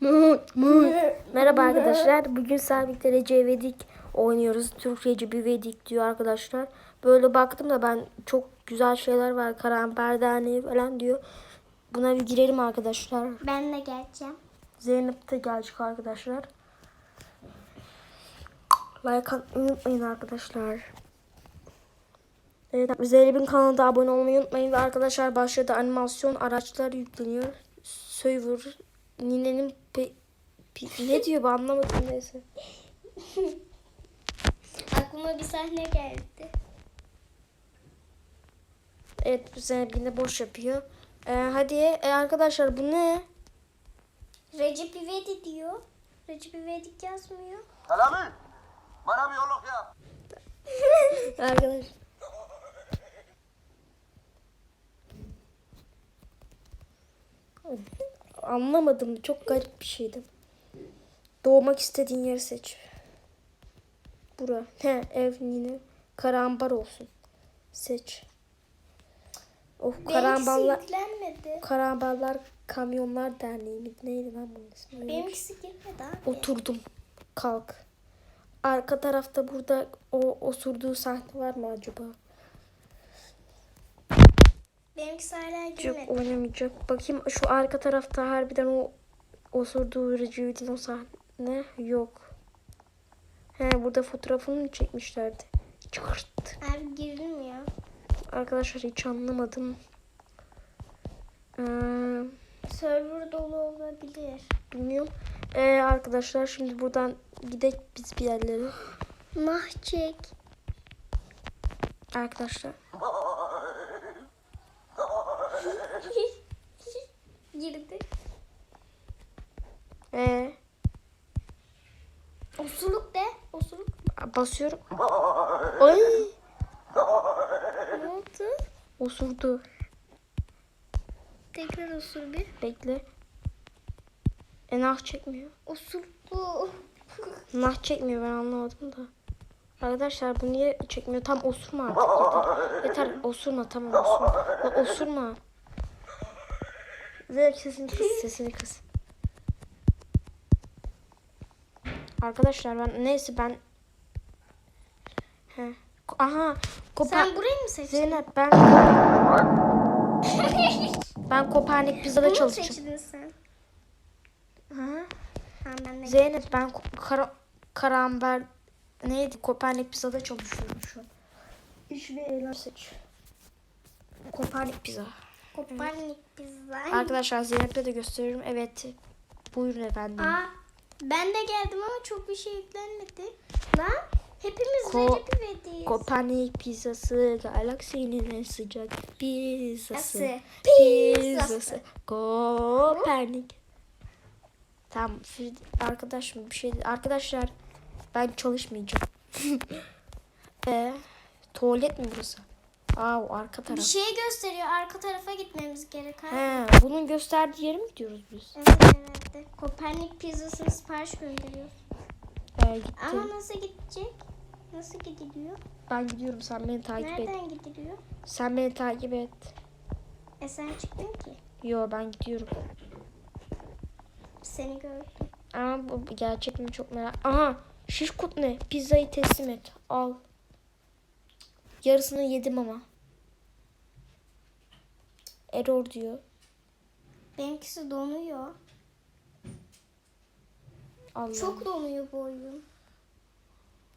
Merhaba arkadaşlar. Bugün sabitleri Recep İvedik oynuyoruz. Türkçeci bir Vedik diyor arkadaşlar. Böyle baktım da ben çok güzel şeyler var. Karan Perdane falan diyor. Buna bir girelim arkadaşlar. Ben de geleceğim. Zeynep de gelecek arkadaşlar. Like atmayı unutmayın arkadaşlar. Evet, Zeynep'in kanalına abone olmayı unutmayın. Ve arkadaşlar başladı animasyon araçlar yükleniyor. Server Nine'nin pe- pe- ne diyor bu anlamadım neyse. Aklıma bir sahne geldi. Evet Zeynep yine boş yapıyor. Ee, hadi e, arkadaşlar bu ne? Recep İvedik diyor. Recep İvedik yazmıyor. Selami, bana bir yolluk yap. Arkadaş. Anlamadım. Çok garip bir şeydi. Doğmak istediğin yeri seç. Bura. He ev yine. Karambar olsun. Seç. Oh karamballar. Benimkisi Kamyonlar Derneği mi? Neydi lan bunun ismi? Benimkisi girmedi abi. Oturdum. Kalk. Arka tarafta burada o osurduğu sahne var mı acaba? Benimkisi hala Çok girmedi. oynamayacak. Bakayım şu arka tarafta harbiden o osurduğu Recep'in o sahne yok. He burada fotoğrafını çekmişlerdi? Çıkart. Abi girdim ya. Arkadaşlar hiç anlamadım. Ee, Server dolu olabilir. bilmiyorum. Ee, arkadaşlar şimdi buradan gidelim biz bir yerlere. Nah çek. Arkadaşlar. Girdi. Ee, Osuruk de. Osuruk. basıyorum. Ay Ne oldu? osurdu. Tekrar osur bir. Bekle. E nah çekmiyor. Osurdu. Nah çekmiyor ben anlamadım da. Arkadaşlar bu niye çekmiyor? Tam osurma artık yeter. Yeter osurma tamam osurma. Ya osurma. Zevk sesini kıs sesini kıs. Arkadaşlar ben neyse ben He. Aha. Kopa Sen burayı mı seçtin? Zeynep ben ben Kopernik pizzada Bunu çalışacağım. seçtin sen? Ha? Ha ben. Zeynep ben kara, karamber neydi Kopernik pizzada çalışıyorum şu an. Ve eylem seç. Kopernik pizza. Kopernik. Arkadaşlar Zeynep'e de gösteriyorum. Evet. Buyurun efendim. Aa, ben de geldim ama çok bir şey yüklenmedi. Lan hepimiz Ko- Recep İvedik'iz. Kopernik pizzası galaksinin en sıcak pizzası. Nasıl? Pizzası. Kopernik. Tamam. Arkadaşım bir şey arkadaşlar ben çalışmayacağım. e, tuvalet mi burası? O arka Bir taraf. şey gösteriyor. Arka tarafa gitmemiz gerek. ha. He, bunun gösterdiği yere mi gidiyoruz biz? Evet evet. Kopernik pizzasını sipariş gönderiyoruz. Ee, gittim. Ama nasıl gidecek? Nasıl gidiliyor? Ben gidiyorum sen beni takip et. Nereden gidiliyor? Sen beni takip et. E sen çıktın ki. Yo ben gidiyorum. Seni gördüm. Ama bu gerçek mi çok merak. Aha şiş kut ne? Pizzayı teslim et. Al. Yarısını yedim ama. Error diyor. Benimkisi donuyor. Allah. Çok donuyor bu oyun.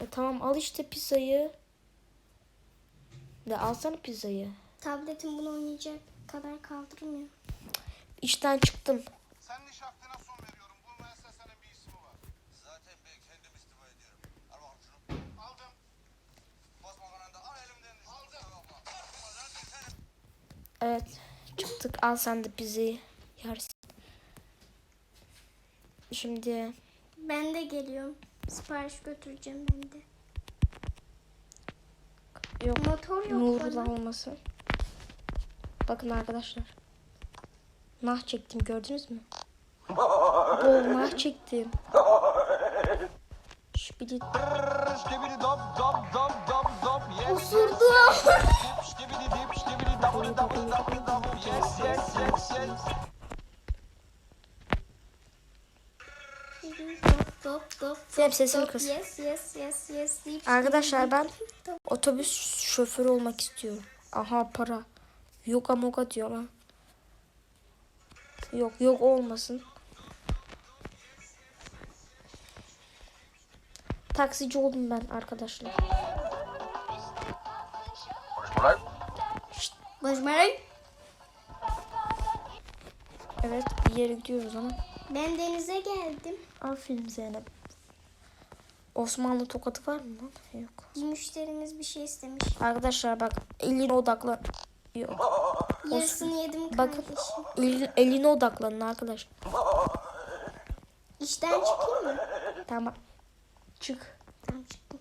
E, tamam al işte pizzayı. De alsana pizzayı. Tabletim bunu oynayacak kadar kaldırmıyor. İşten çıktım. Senin iş hakkına son veriyorum. Bu müessesenin bir ismi var. Zaten ben kendim istifa ediyorum. Al bakalım şunu. Aldım. Bas bakalım da al elimden. Aldım. Evet çıktık. Al sen de pizzayı. Yersin. Şimdi Ben de geliyorum. Sipariş götüreceğim ben de. yok Motor yok Nurullah bana. olmasın. Bakın arkadaşlar. Nah çektim gördünüz mü? Bol nah çektim. Şibidi Şibidi dop dop dop dop dop. Osurdu. Yes yes yes yes. Sesini deyip Arkadaşlar ben otobüs şoförü olmak istiyorum. Aha para. Yoga moga diyor ama. Yok yok olmasın. Taksici oldum ben arkadaşlar. Bozmayın. Evet bir yere gidiyoruz ama. Ben denize geldim. Aferin Zeynep. Osmanlı tokadı var mı lan? Yok. Bir müşterimiz bir şey istemiş. Arkadaşlar bak eline odaklan. Yok. Yarısını yedim Bakın kardeşim. elin, eline odaklanın arkadaşlar. İşten çıkayım mı? Tamam. Çık. Tamam çıktım.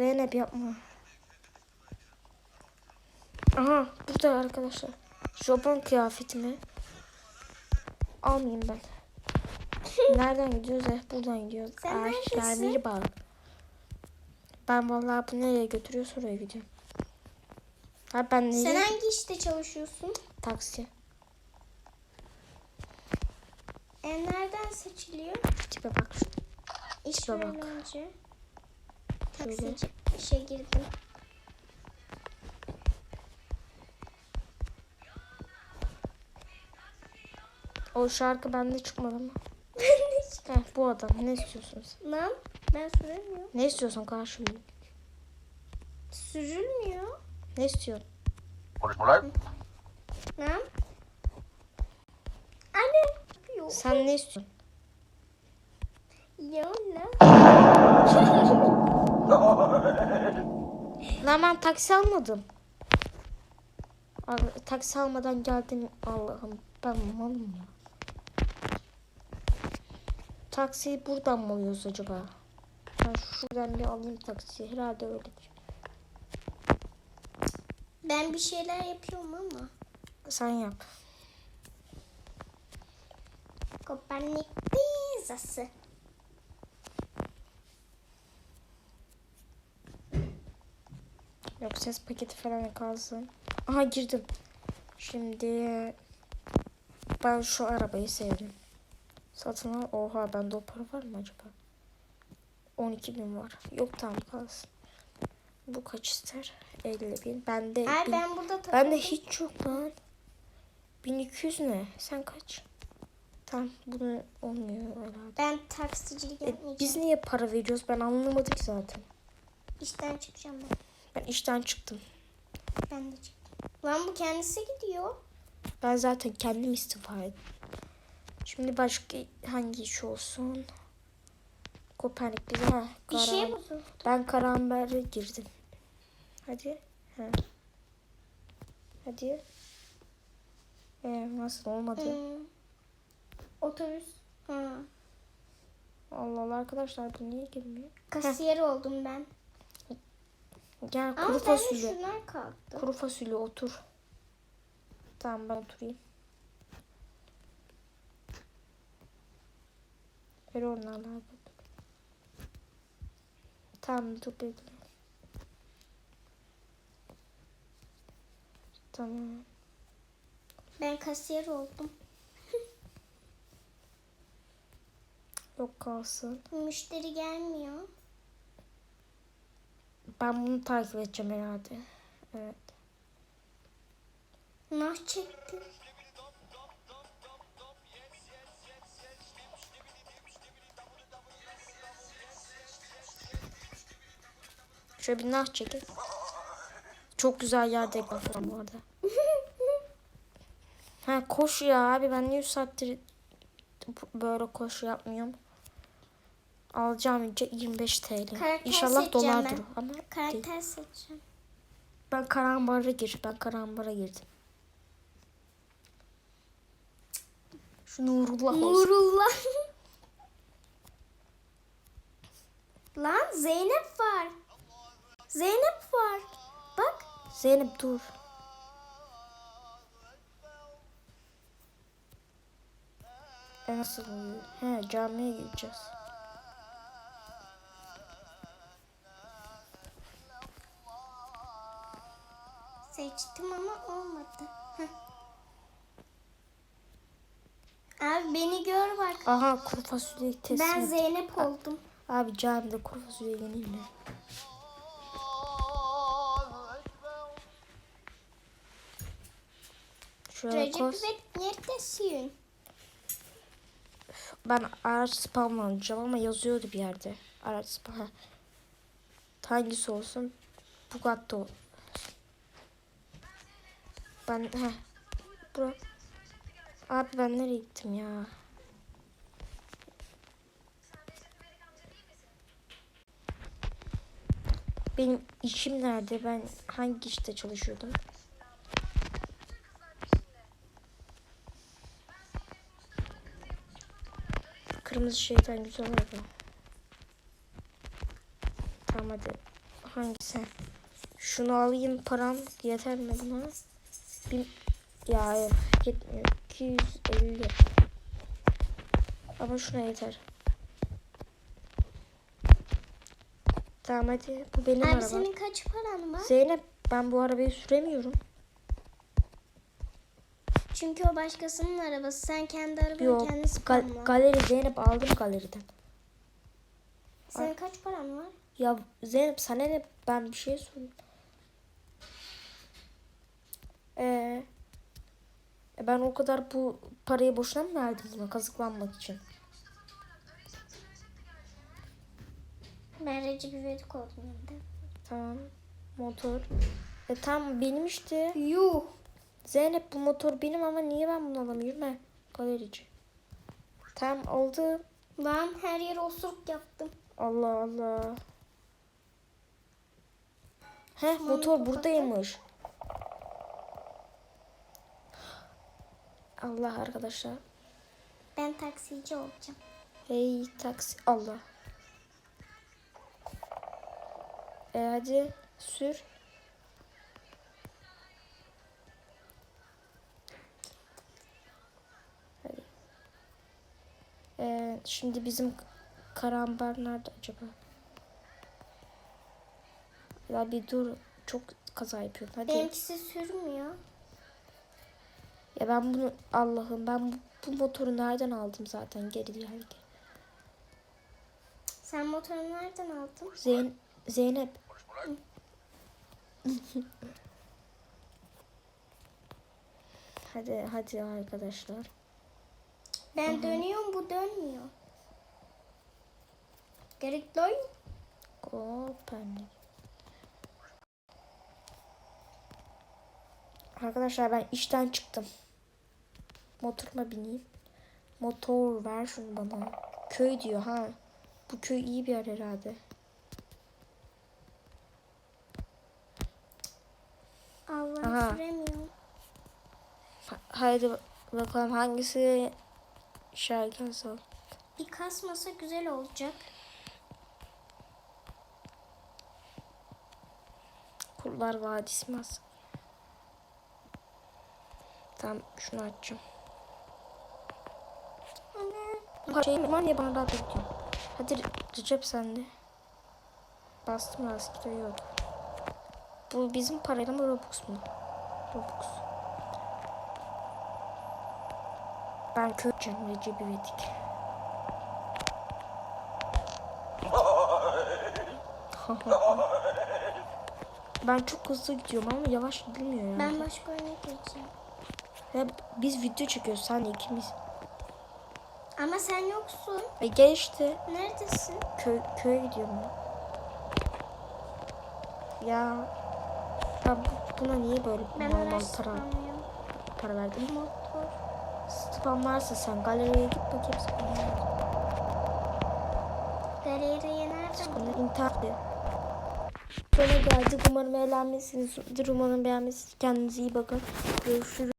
Zeynep yapma. Aha burada arkadaşlar. Japon kıyafetimi almayayım ben. Nereden gidiyoruz? Eh, buradan gidiyoruz. Sen Ağaçlar bir bağ. Ben vallahi bu nereye götürüyor oraya gidiyorum. Ha ben nereye? Sen hangi işte çalışıyorsun? Taksi. E nereden seçiliyor? Tipe bak. şu- İş Şuna bak. önce. Taksici işe girdim. O şarkı bende çıkmadı mı? Heh, bu adam. Ne istiyorsun sen? Lan ben süremiyorum. Ne istiyorsun karşımda? Sürülmüyor. Ne istiyorsun? Konuşma lan. Lan. Anne. Yok. Sen ne istiyorsun? Ya lan. Lan ben taksi almadım. Abi, taksi almadan geldin Allah'ım. Ben malım ya. Taksiyi buradan mı alıyoruz acaba? Ben şuradan bir alayım taksiyi. Herhalde öyledir. Ben bir şeyler yapıyorum ama. Sen yap. Kopernik pizzası. Yok ses paketi falan kalsın. Aha girdim. Şimdi ben şu arabayı sevdim. Satın al. Oha bende o para var mı acaba? 12 bin var. Yok tamam kalsın. Bu kaç ister? 50 bin. Bende, Ay bin- ben burada takıldım. bende hiç yok lan. 1200 ne? Sen kaç? Tamam bunu olmuyor herhalde. Ben taksicilik E, yapmayacağım. biz niye para veriyoruz? Ben anlamadım ki zaten. İşten çıkacağım ben. Ben işten çıktım. Ben de çıktım. Lan bu kendisi gidiyor. Ben zaten kendim istifa ettim. Şimdi başka hangi iş olsun? Kopernik bize ha. Bir şey bozuldu. Ben karambere girdim. Hadi. Ha. Hadi. Ee, nasıl olmadı? Hmm. Otobüs. Ha. Allah Allah arkadaşlar bu niye girmiyor? Kasiyer oldum ben. Gel Ama kuru bende fasulye. Kuru fasulye otur. Tamam ben oturayım. Ver onlarla abi. Tamam dur bekle. Tamam. Ben kasiyer oldum. Yok kalsın. Müşteri gelmiyor. Ben bunu takip edeceğim herhalde. Evet. Nah çekti. Şöyle bir nah çekin. Çok güzel yerde ekran bu arada. Ha koş ya abi ben niye 100 saattir böyle koşu yapmıyorum. Alacağım önce 25 TL. Karakter İnşallah dolardır ben. ama değil. Karakter seçeceğim. Ben karambara gir. Ben karambara girdim. Şu Nurullah olsun. Nurullah. Lan Zeynep var. Zeynep var. Bak. Zeynep dur. E nasıl oluyor? He camiye gideceğiz. Seçtim ama olmadı. Heh. Abi beni gör bak. Aha kuru fasulye teslim. Ben. Zeynep oldum. Abi camide kuru fasulye? Şöyle Recep. İvedik neredesin? Ben araç spamlanacağım ama yazıyordu bir yerde. Araç spam. ha. Hangisi olsun? Bugatti. Ben he. Bura. Abi ben nereye gittim ya? Benim işim nerede? Ben hangi işte çalışıyordum? Kırmızı şeytan güzel oldu. Tamam hadi. Hangisi? Şunu alayım param yeter mi buna? Bir, ya yetmiyor. 250. Ama şuna yeter. Tamam hadi. Bu benim Abi arabam. senin kaç paran var? Zeynep ben bu arabayı süremiyorum. Çünkü o başkasının arabası. Sen kendi arabanı Yok. kendin Gal- spamla. galeri Zeynep aldım galeriden. Senin kaç paran var? Ya Zeynep sana ne? Ben bir şey sorayım. Ee, e ben o kadar bu parayı boşuna mı verdim kazıklanmak için? Ben Recep İvedik oldum de. Tamam. Motor. E tamam benim işte. Yuh. Zeynep bu motor benim ama niye ben bunu alamıyorum? He, galerici. Tamam oldu. Lan her yere osuruk yaptım. Allah Allah. He motor buradaymış. Allah arkadaşlar. Ben taksici olacağım. Hey taksi. Allah. E hadi sür. Hadi. E, şimdi bizim karambar nerede acaba? Ya bir dur. Çok kaza yapıyorum. Hadi. Benimkisi sürmüyor. Ya ben bunu Allah'ım ben bu, bu motoru nereden aldım zaten geri gel. Sen motoru nereden aldın? Zeyn Zeynep. hadi hadi arkadaşlar. Ben dönüyorum bu dönmüyor. Gerekli oyun. Kopernik. Arkadaşlar ben işten çıktım. Motoruma bineyim. Motor ver şunu bana. Köy diyor ha. Bu köy iyi bir yer herhalde. Allah'ım Aha. süremiyorum. Ha- Haydi bakalım hangisi şarkı sor. Bir kasmasa güzel olacak. Kurtlar Vadisi mi az? Tamam şunu açacağım. Bu şeyim var ya bana daha bekliyor. Hadi Recep sende. Bastım rastgele yok. Bu bizim parayla mı Robux mu? Robux. Ben köyeceğim Recep İvedik. ben çok hızlı gidiyorum ama yavaş gidilmiyor ya. Ben başka oyuna geçeceğim. Ve biz video çekiyoruz sen ikimiz. Ama sen yoksun. E gel işte. Neredesin? Köy, köye gidiyorum ben. Ya ben bu- buna niye böyle Ben normal para, para verdim? Motor. Spam varsa sen galeriye git bakayım var. Galeriye nereden? İnternette. Sonra geldik. Umarım eğlenmişsinizdir. Umarım beğenmişsiniz. Kendinize iyi bakın. Görüşürüz.